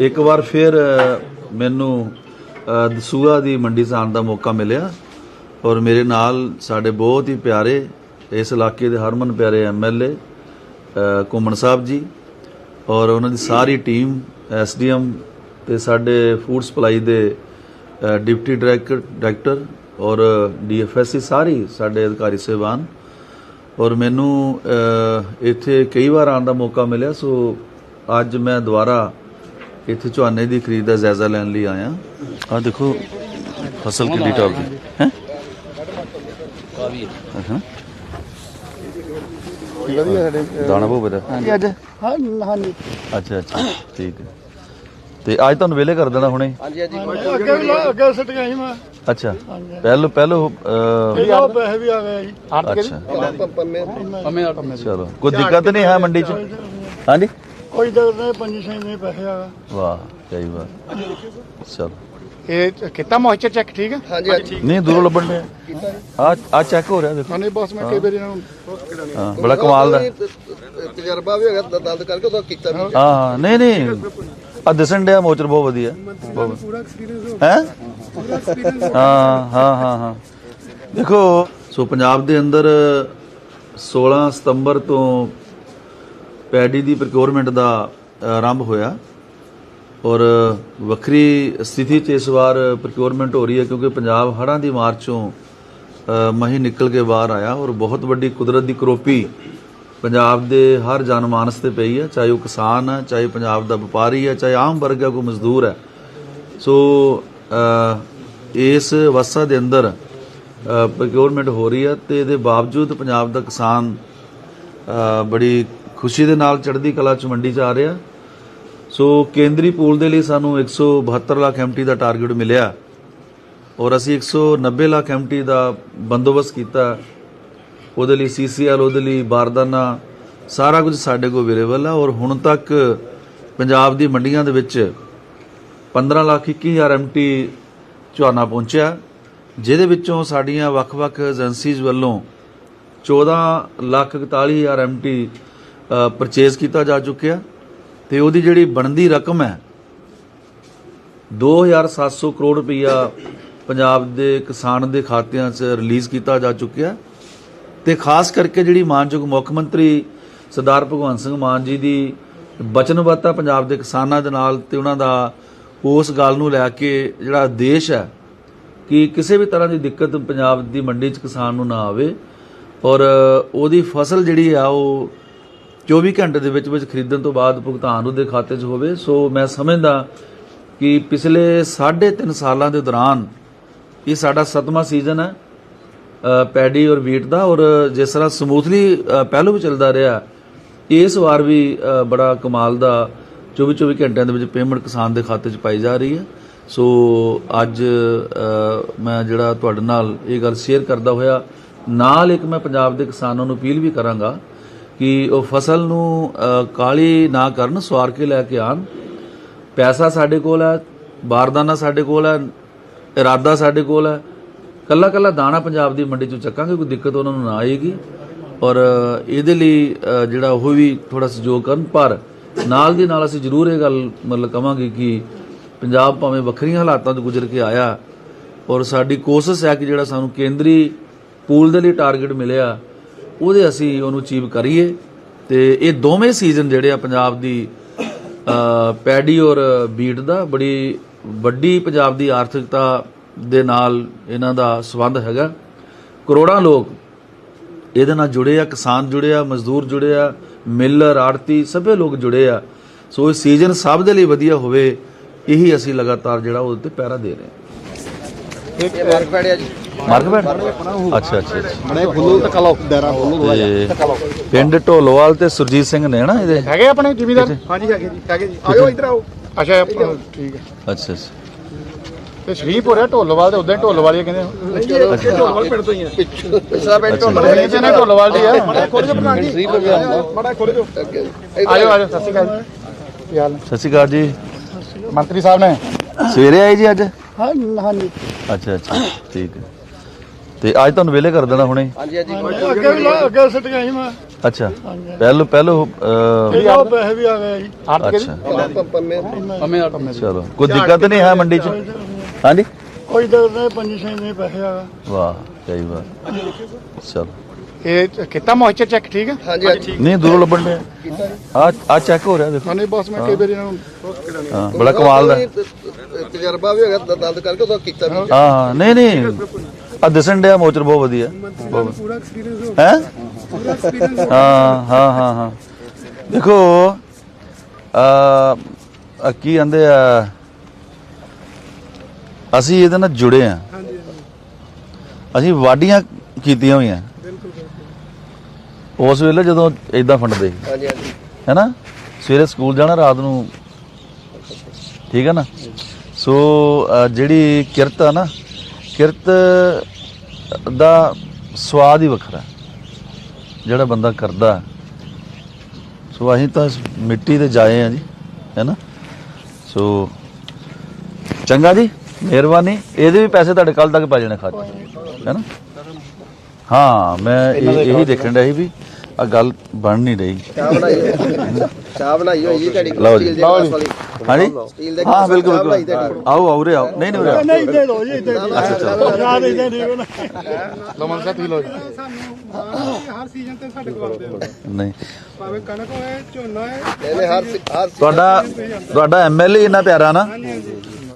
ਇੱਕ ਵਾਰ ਫਿਰ ਮੈਨੂੰ ਅ, ਦਸੂਹਾ ਦੀ ਮੰਡੀ 'ਚ ਆਉਣ ਦਾ ਮੌਕਾ ਮਿਲਿਆ ਔਰ ਮੇਰੇ ਨਾਲ ਸਾਡੇ ਬਹੁਤ ਹੀ ਪਿਆਰੇ ਇਸ ਇਲਾਕੇ ਦੇ ਹਰਮਨ ਪਿਆਰੇ ਐਮਐਲਏ ਕੁਮਨ ਸਾਹਿਬ ਜੀ ਔਰ ਉਹਨਾਂ ਦੀ ਸਾਰੀ ਟੀਮ ਐਸਡੀਐਮ ਤੇ ਸਾਡੇ ਫੂਡ ਸਪਲਾਈ ਦੇ ਡਿਪਟੀ ਡਾਇਰੈਕਟਰ ਡਾਇਰੈਕਟਰ ਔਰ ਡੀਐਫਐਸਸੀ ਸਾਰੀ ਸਾਡੇ ਅਧਿਕਾਰੀ ਸਹਿਬਾਨ ਔਰ ਮੈਨੂੰ ਇੱਥੇ ਕਈ ਵਾਰ ਆਉਣ ਦਾ ਮੌਕਾ ਮਿਲਿਆ ਸੋ ਅੱਜ ਮੈਂ ਦੁਬਾਰਾ ਇੱਥੇ ਝੋਨੇ ਦੀ ਖਰੀਦ ਦਾ ਜਾਇਜ਼ਾ ਲੈਣ ਲਈ ਆਇਆ। ਆ ਦੇਖੋ ਫਸਲ ਕਿੰਨੀ ਟੌਪ ਦੀ। ਹੈ? ਹਾਂ ਵਧੀਆ ਸਾਡੇ ਦਾਣਾ ਬਹੁਤ ਵਧੀਆ ਹਾਂਜੀ ਅੱਜ। ਹਾਂ ਹਾਂਜੀ। ਅੱਛਾ ਅੱਛਾ। ਠੀਕ ਹੈ। ਤੇ ਅੱਜ ਤੁਹਾਨੂੰ ਵੇਲੇ ਕਰ ਦੇਣਾ ਹੁਣੇ? ਅੱਗੇ ਵੀ ਲਾ- ਅੱਗੇ ਸੱਟ ਗਿਆ ਸੀ ਮੈਂ। ਅੱਛਾ। ਪਹਿਲੋ ਪਹਿਲੋ ਇਹ ਪੈਸੇ ਵੀ ਆ ਗਏ ਜੀ। ਅੱਛਾ। ਪੰਮੇ ਪੰਮੇ। ਚਲੋ। ਕੋਈ ਦਿੱਕਤ ਨਹੀਂ ਹੈ ਮੰਡੀ 'ਚ? ਹਾਂਜੀ। ਕੋਈ ਦਿੱਕਤ ਨਹੀਂ ਪੰਜੀ ਛੇ ਦੇ ਪੈਸੇ ਆ। ਵਾਹ ਕਈ ਵਾਰ ਚਲੋ। ਇਹ ਕੀਤਾ ਮੋਇਸਚਰ ਚੈੱਕ ਠੀਕ ਹੈ ਹਾਂਜੀ ਨਹੀਂ ਦੂਰੋਂ ਲੱਭਣ ਦੇ ਆ ਆ ਚੈੱਕ ਹੋ ਰਿਹਾ ਦੇਖੋ। ਨਹੀਂ ਬਸ ਮੈਂ ਕਈ ਵਾਰੀ ਇਹਨਾਂ ਨੂੰ ਹਾਂ ਬੜਾ ਕਮਾਲ ਦਾ। ਤਜਰਬਾ ਵੀ ਹੈਗਾ ਦੰਦ ਕਰਕੇ ਉਹ ਕੀਤਾ ਵੀ ਹਾਂ ਹਾਂ ਨਹੀਂ ਨਹੀਂ। ਆ ਦਿਸਣ ਡਿਆ ਮੋਚਰ ਬਹੁਤ ਵਧੀਆ। ਬਹੁਤ ਪੂਰਾ ਐਕਸਪੀਰੀਅੰਸ ਹੈ? ਹਾਂ ਹਾਂ ਹਾਂ ਹਾਂ। ਦੇਖੋ ਸੋ ਪੰਜਾਬ ਦੇ ਅੰਦਰ 16 ਸਤੰਬਰ ਤੋਂ ਪੈਡੀ ਦੀ ਪ੍ਰੋਕਿਉਰਮੈਂਟ ਦਾ ਆਰੰਭ ਹੋਇਆ। ਔਰ ਵੱਖਰੀ ਸਥਿਤੀ 'ਚ ਇਸ ਵਾਰ ਪ੍ਰੋਕਿਉਰਮੈਂਟ ਹੋ ਰਹੀ ਹੈ ਕਿਉਂਕਿ ਪੰਜਾਬ ਹੜ੍ਹਾਂ ਦੀ ਮਾਰ ਚੋਂ ਅ, ਮਹੀਂ ਨਿਕਲ ਕੇ ਬਾਹਰ ਆਇਆ ਔਰ ਬਹੁਤ ਵੱਡੀ ਕੁਦਰਤ ਦੀ ਕਰੋਪੀ ਪੰਜਾਬ ਦੇ ਹਰ ਜਨਮਾਨਸ ਤੇ ਪਈ ਹੈ। ਚਾਹੇ ਉਹ ਕਿਸਾਨ ਹੈ ਚਾਹੇ ਪੰਜਾਬ ਦਾ ਵਪਾਰੀ ਹੈ ਚਾਹੇ ਆਮ ਵਰਗ ਹੈ ਕੋਈ ਮਜ਼ਦੂਰ ਹੈ। ਸੋ ਇਸ ਅਵਸਥਾ ਦੇ ਅੰਦਰ ਪ੍ਰੋਕਿਉਰਮੈਂਟ ਹੋ ਰਹੀ ਹੈ ਤੇ ਇਹਦੇ ਬਾਵਜੂਦ ਪੰਜਾਬ ਦਾ ਕਿਸਾਨ ਬੜੀ ਖੁਸ਼ੀ ਦੇ ਨਾਲ ਚੜ੍ਹਦੀ ਕਲਾ ਚ ਮੰਡੀ ਚ ਆ ਰਿਹਾ। ਸੋ ਕੇਂਦਰੀ ਪੂਲ ਦੇ ਲਈ ਸਾਨੂੰ 172 ਲੱਖ ਐਮਟੀ ਦਾ ਟਾਰਗੇਟ ਮਿਲਿਆ। ਔਰ ਅਸੀਂ 190 ਲੱਖ ਐਮਟੀ ਦਾ ਬੰਦੋਬਸਤ ਕੀਤਾ। ਉਹਦੇ ਲਈ ਸੀਸੀਐਲ ਉਹਦੇ ਲਈ ਬਾਰਦਾਨਾ, ਸਾਰਾ ਕੁਝ ਸਾਡੇ ਕੋਲ ਅਵੇਲੇਬਲ ਹੈ ਔਰ ਹੁਣ ਤੱਕ ਪੰਜਾਬ ਦੀ ਮੰਡੀਆਂ ਦੇ ਵਿੱਚ 15 ਲੱਖ 21 ਹਜ਼ਾਰ ਐਮਟੀ ਝੋਨਾ ਪਹੁੰਚਿਆ। ਜਿਹਦੇ ਵਿੱਚੋਂ ਸਾਡੀਆਂ ਵੱਖ-ਵੱਖ ਏਜੰਸੀਜ਼ ਵੱਲੋਂ 14 ਲੱਖ 41 ਹਜ਼ਾਰ ਐਮਟੀ ਪਰਚੇਜ਼ ਕੀਤਾ ਜਾ ਚੁੱਕਿਆ ਤੇ ਉਹਦੀ ਜਿਹੜੀ ਬਣਦੀ ਰਕਮ ਹੈ 2700 ਕਰੋੜ ਰੁਪਈਆ ਪੰਜਾਬ ਦੇ ਕਿਸਾਨ ਦੇ ਖਾਤਿਆਂ 'ਚ ਰਿਲੀਜ਼ ਕੀਤਾ ਜਾ ਚੁੱਕਿਆ ਤੇ ਖਾਸ ਕਰਕੇ ਜਿਹੜੀ ਮਾਨਯੋਗ ਮੁੱਖ ਮੰਤਰੀ ਸਰਦਾਰ ਭਗਵੰਤ ਸਿੰਘ ਮਾਨ ਜੀ ਦੀ ਬਚਨਬੱਧਤਾ ਪੰਜਾਬ ਦੇ ਕਿਸਾਨਾਂ ਦੇ ਨਾਲ ਤੇ ਉਹਨਾਂ ਦਾ ਉਸ ਗੱਲ ਨੂੰ ਲੈ ਕੇ ਜਿਹੜਾ ਦੇਸ਼ ਹੈ ਕਿ ਕਿਸੇ ਵੀ ਤਰ੍ਹਾਂ ਦੀ ਦਿੱਕਤ ਪੰਜਾਬ ਦੀ ਮੰਡੀ 'ਚ ਕਿਸਾਨ ਨੂੰ ਨਾ ਆਵੇ ਔਰ ਉਹਦੀ ਫਸਲ ਜਿਹੜੀ ਆ ਉਹ 24 ਘੰਟੇ ਦੇ ਵਿੱਚ ਵਿੱਚ ਖਰੀਦਣ ਤੋਂ ਬਾਅਦ ਭੁਗਤਾਨ ਉਹਦੇ ਖਾਤੇ 'ਚ ਹੋਵੇ। ਸੋ ਮੈਂ ਸਮਝਦਾ ਕਿ ਪਿਛਲੇ 3.5 ਸਾਲਾਂ ਦੇ ਦੌਰਾਨ ਇਹ ਸਾਡਾ ਸੱਤਵਾਂ ਸੀਜ਼ਨ ਹੈ ਪੈਡੀ ਔਰ ਵੀਟ ਦਾ। ਔਰ ਜਿਸ ਤਰ੍ਹਾਂ ਸਮੂਥਲੀ ਪਹਿਲੂ ਵੀ ਚੱਲਦਾ ਰਿਹਾ, ਇਸ ਵਾਰ ਵੀ ਬੜਾ ਕਮਾਲ ਦਾ 24 24 ਘੰਟਿਆਂ ਦੇ ਵਿੱਚ ਪੇਮੈਂਟ ਕਿਸਾਨ ਦੇ ਖਾਤੇ 'ਚ ਪਾਈ ਜਾ ਰਹੀ ਹੈ। ਸੋ ਅੱਜ ਮੈਂ ਜਿਹੜਾ ਤੁਹਾਡੇ ਨਾਲ ਇਹ ਗੱਲ ਸ਼ੇਅਰ ਕਰਦਾ ਹੋਇਆ, ਨਾਲ ਇੱਕ ਮੈਂ ਪੰਜਾਬ ਦੇ ਕਿਸਾਨਾਂ ਨੂੰ ਅਪੀਲ ਵੀ ਕਰਾਂਗਾ ਕਿ ਉਹ ਫਸਲ ਨੂੰ ਅ, ਕਾਲੀ ਨਾ ਕਰਨ ਸਵਾਰ ਕੇ ਲੈ ਕੇ ਆਣ ਪੈਸਾ ਸਾਡੇ ਕੋਲ ਹੈ ਬਾਰਦਾਨਾ ਸਾਡੇ ਕੋਲ ਹੈ ਇਰਾਦਾ ਸਾਡੇ ਕੋਲ ਹੈ। ਕੱਲਾ ਕੱਲਾ ਦਾਣਾ ਪੰਜਾਬ ਦੀ ਮੰਡੀ ਚੋਂ ਚੱਕਾਂਗੇ ਕੋਈ ਦਿੱਕਤ ਉਹਨਾਂ ਨੂੰ ਨਾ ਆਏਗੀ। ਔਰ ਇਹਦੇ ਲਈ ਜਿਹੜਾ ਉਹ ਵੀ ਥੋੜਾ ਸਹਿਯੋਗ ਕਰਨ। ਪਰ ਨਾਲ ਦੀ ਨਾਲ ਅਸੀਂ ਜ਼ਰੂਰ ਇਹ ਗੱਲ ਮਤਲਬ ਕਵਾਂਗੇ ਕਿ ਪੰਜਾਬ ਭਾਵੇਂ ਵੱਖਰੀਆਂ ਹਾਲਾਤਾਂ ਤੋਂ ਗੁਜ਼ਰ ਕੇ ਆਇਆ ਔਰ ਸਾਡੀ ਕੋਸ਼ਿਸ਼ ਹੈ ਕਿ ਜਿਹੜਾ ਸਾਨੂੰ ਕੇਂਦਰੀ ਪੂਲ ਦੇ ਲਈ ਟਾਰਗੇਟ ਮਿਲਿਆ ਉਹਦੇ ਅਸੀਂ ਉਹਨੂੰ ਅਚੀਵ ਕਰੀਏ। ਤੇ ਇਹ ਦੋਵੇਂ ਸੀਜ਼ਨ ਜਿਹੜੇ ਆ ਪੰਜਾਬ ਦੀ ਪੈਡੀ ਔਰ ਬੀਟ ਦਾ, ਬੜੀ ਵੱਡੀ ਪੰਜਾਬ ਦੀ ਆਰਥਿਕਤਾ ਦੇ ਨਾਲ ਇਹਨਾਂ ਦਾ ਸੰਬੰਧ ਹੈਗਾ। ਕਰੋੜਾਂ ਲੋਕ ਇਹਦੇ ਨਾਲ ਜੁੜੇ ਆ, ਕਿਸਾਨ ਜੁੜੇ ਆ, ਮਜ਼ਦੂਰ ਜੁੜੇ ਆ, ਮਿਲਰ ਆੜਤੀ ਸਭੇ ਲੋਕ ਜੁੜੇ ਆ। ਸੋ ਇਹ ਸੀਜ਼ਨ ਸਭ ਦੇ ਲਈ ਵਧੀਆ ਹੋਵੇ, ਇਹੀ ਅਸੀਂ ਲਗਾਤਾਰ ਜਿਹੜਾ ਉਹਦੇ ਤੇ ਪਹਿਰਾ ਦੇ ਰਹੇ ਹਾਂ। ਮਾਰਕ ਪੈੜਿਆ ਜੀ। ਮਾਰਕਬੈਟ ਅੱਛਾ ਅੱਛਾ ਅੱਛਾ। ਬੜੇ ਫੁੱਲੂ ਤੱਕ ਲਾਓ। ਤੇ ਪਿੰਡ ਢੋਲੋਵਾਲ ਤੇ ਸੁਰਜੀਤ ਸਿੰਘ ਨੇ ਨਾ ਇਹਦੇ? ਹੈਗੇ ਆਪਣੇ ਜ਼ਿਮੀਦਾਰ? ਹਾਂਜੀ ਹੈਗੇ ਜੀ ਹੈਗੇ ਜੀ। ਆਇਓ ਇੱਧਰ ਆਓ। ਅੱਛਾ ਆਪਾਂ- ਠੀਕ ਹੈ। ਅੱਛਾ ਅੱਛਾ। ਤੇ ਸ਼ਰੀਫ ਹੋ ਰਿਹਾ ਢੋਲਵਾਲ ਤੇ ਉਦਾਂ ਹੀ ਢੋਲਵਾਲ ਹੀ ਕਹਿੰਦੇ ਚਲੋ ਢੋਲਵਾਲ ਪਿੰਡ ਤੋਂ ਹੀ ਆ। ਪਿਛਲਾ ਪਿੰਡ ਢੋਲਵਾਲ ਤੇ ਨਾ ਢੋਲਵਾਲ ਦੀ ਹੈ ਮੜਾ ਖੋਲ ਜੋ। ਪ੍ਰਧਾਨ ਜੀ ਮੜਾ ਖੋਲ ਜੋ ਆਜੋ ਆਜੋ ਸਤਿ ਸ਼੍ਰੀ ਅਕਾਲ ਕੀ ਹਾਲ? ਸਤਿ ਸ਼੍ਰੀ ਅਕਾਲ ਜੀ। ਮੰਤਰੀ ਸਾਹਿਬ ਨੇ। ਸਵੇਰੇ ਆਏ ਜੀ ਅੱਜ? ਹਾਂ ਹਾਂਜੀ ਅੱਛਾ ਅੱਛਾ। ਠੀਕ ਹੈ। ਤੇ ਅੱਜ ਤੁਹਾਨੂੰ ਵੇਲੇ ਕਰ ਦੇਣਾ ਹੁਣੇ? ਹਾਂਜੀ ਹਾਂਜੀ। ਅੱਗੇ ਵੀ ਲਾ- ਅੱਗੇ ਸੱਟ ਗਿਆ ਸੀ ਮੈਂ। ਅੱਛਾ। ਪਹਿਲੋ ਪਹਿਲੋ ਅਹ, ਇਹ ਉਹ ਪੈਸੇ ਵੀ ਆ ਗਏ ਜੀ ਅੱਛਾ। ਪੰਮੇ ਚਲੋ। ਕੋਈ ਦਿੱਕਤ ਨਹੀਂ ਹੈ ਮੰਡੀ 'ਚ? ਹਾਂਜੀ? ਕੋਈ ਦਰ ਨਹੀਂ ਪੰਜ ਛੇ ਨਹੀਂ ਪੈਸੇ ਆ ਗਏ। ਵਾਹ ਸਹੀ ਬਾਤ। ਚਲੋ। ਇਹ ਕੀਤਾ ਮੋਇਸਚਰ ਚੈੱਕ ਠੀਕ ਹੈ? ਹਾਂਜੀ ਹਾਂਜੀ। ਨਹੀਂ ਦੂਰੋਂ ਲੱਭਣ ਦੇ ਆ ਆ ਚੈੱਕ ਹੋ ਰਿਹਾ ਦੇਖੋ। ਹਾਂ ਨਹੀਂ ਬਸ ਮੈਂ ਕਈ ਵਾਰੀ ਇਹਨਾਂ ਨੂੰ ਹਾਂ ਬੜਾ ਕਮਾਲ ਦਾ। ਤਜਰਬਾ ਵੀ ਹੋ ਗਿਆ ਦੰਦ ਕਰਕੇ ਉਹ ਕੀਤਾ ਵੀ। ਹਾਂ ਹਾਂ ਨਹੀਂ ਨਹੀਂ। ਆ ਦਿਸਣ ਡਿਆ ਮੋਚਰ ਬਹੁਤ ਵਧੀਆ। ਪੂਰਾ ਐਕਸਪੀਰੀਅੰਸ ਹੈ ਹਾਂ? ਹਾਂ ਹਾਂ ਹਾਂ ਦੇਖੋ ਆ ਆ ਕੀ ਕਹਿੰਦੇ ਆ ਅਸੀਂ ਇਹਦੇ ਨਾਲ ਜੁੜੇ ਆ ਅਸੀਂ ਵਾਡੀਆਂ ਕੀਤੀਆਂ ਹੋਈਆਂ। ਉਸ ਵੇਲੇ ਜਦੋਂ ਇਦਾਂ ਫੰਡਦੇ ਹਾਂਜੀ ਹਾਂਜੀ। ਹੈਨਾ? ਸਵੇਰੇ ਸਕੂਲ ਜਾਣਾ ਰਾਤ ਨੂੰ। ਠੀਕ ਹੈ ਨਾ? ਸੋ ਜਿਹੜੀ ਕਿਰਤ ਆ ਨਾ ਕਿਰਤ ਦਾ ਸਵਾਦ ਹੀ ਵੱਖਰਾ। ਹੈ। ਜਿਹੜਾ ਬੰਦਾ ਕਰਦਾ। ਸੋ ਅਸੀਂ ਤਾਂ ਮਿੱਟੀ ਤੇ ਜਾਏ ਆ ਜੀ ਹੈਨਾ? ਸੋ ਚੰਗਾ ਜੀ ਮਿਹਰਬਾਨੀ। ਇਹਦੇ ਵੀ ਪੈਸੇ ਤੁਹਾਡੇ ਕੱਲ ਤੱਕ ਪੈ ਜਾਣੇ ਖਾਤੇ ਹੈਨਾ? ਹਾਂ ਮੈਂ ਇਹ- ਇਹੀ ਦੇਖਣ ਡਿਆ ਸੀ ਵੀ ਆ ਗੱਲ ਬਣ ਨਹੀਂ ਰਹੀ। ਚਾਹ ਬਣਾਈ ਹੋਈ। ਚਾਹ ਬਣਾਈ ਹੋਈ ਜੀ ਤੁਹਾਡੀ ਲਓ ਜੀ। ਸਟੀਲ ਦੇ ਗਲਾਸ ਵਾਲੀ। ਹਾਂਜੀ? ਸਟੀਲ ਦੇ ਹਾਂ ਬਿਲਕੁਲ ਆਓ ਆਓ ਰੇ ਆਓ। ਨਹੀਂ ਨਹੀਂ ਉਰੇ। ਨਹੀਂ ਦੇ ਜੀ ਦੇ। ਅੱਛਾ ਚਲੋ ਯਾਦ ਇਦਾਂ ਠੀਕ ਹੈ ਨਾ ਲਮਨ ਸਾਹਿਬ ਪੀ ਲਓ ਜੀ। ਹਰ ਸੀਜ਼ਨ ਤੇ ਸਾਡੇ ਕੋਲ ਆਉਂਦੇ ਆ ਨਹੀਂ। ਭਾਵੇਂ ਕਣਕ ਹੋਏ ਝੋਨਾ ਹੋਏ ਇਹਨੇ ਹਰ ਹਰ ਤੁਹਾਡਾ ਤੁਹਾਡਾ ਐਮਐਲਏ ਇੰਨਾ ਪਿਆਰਾ ਨਾ?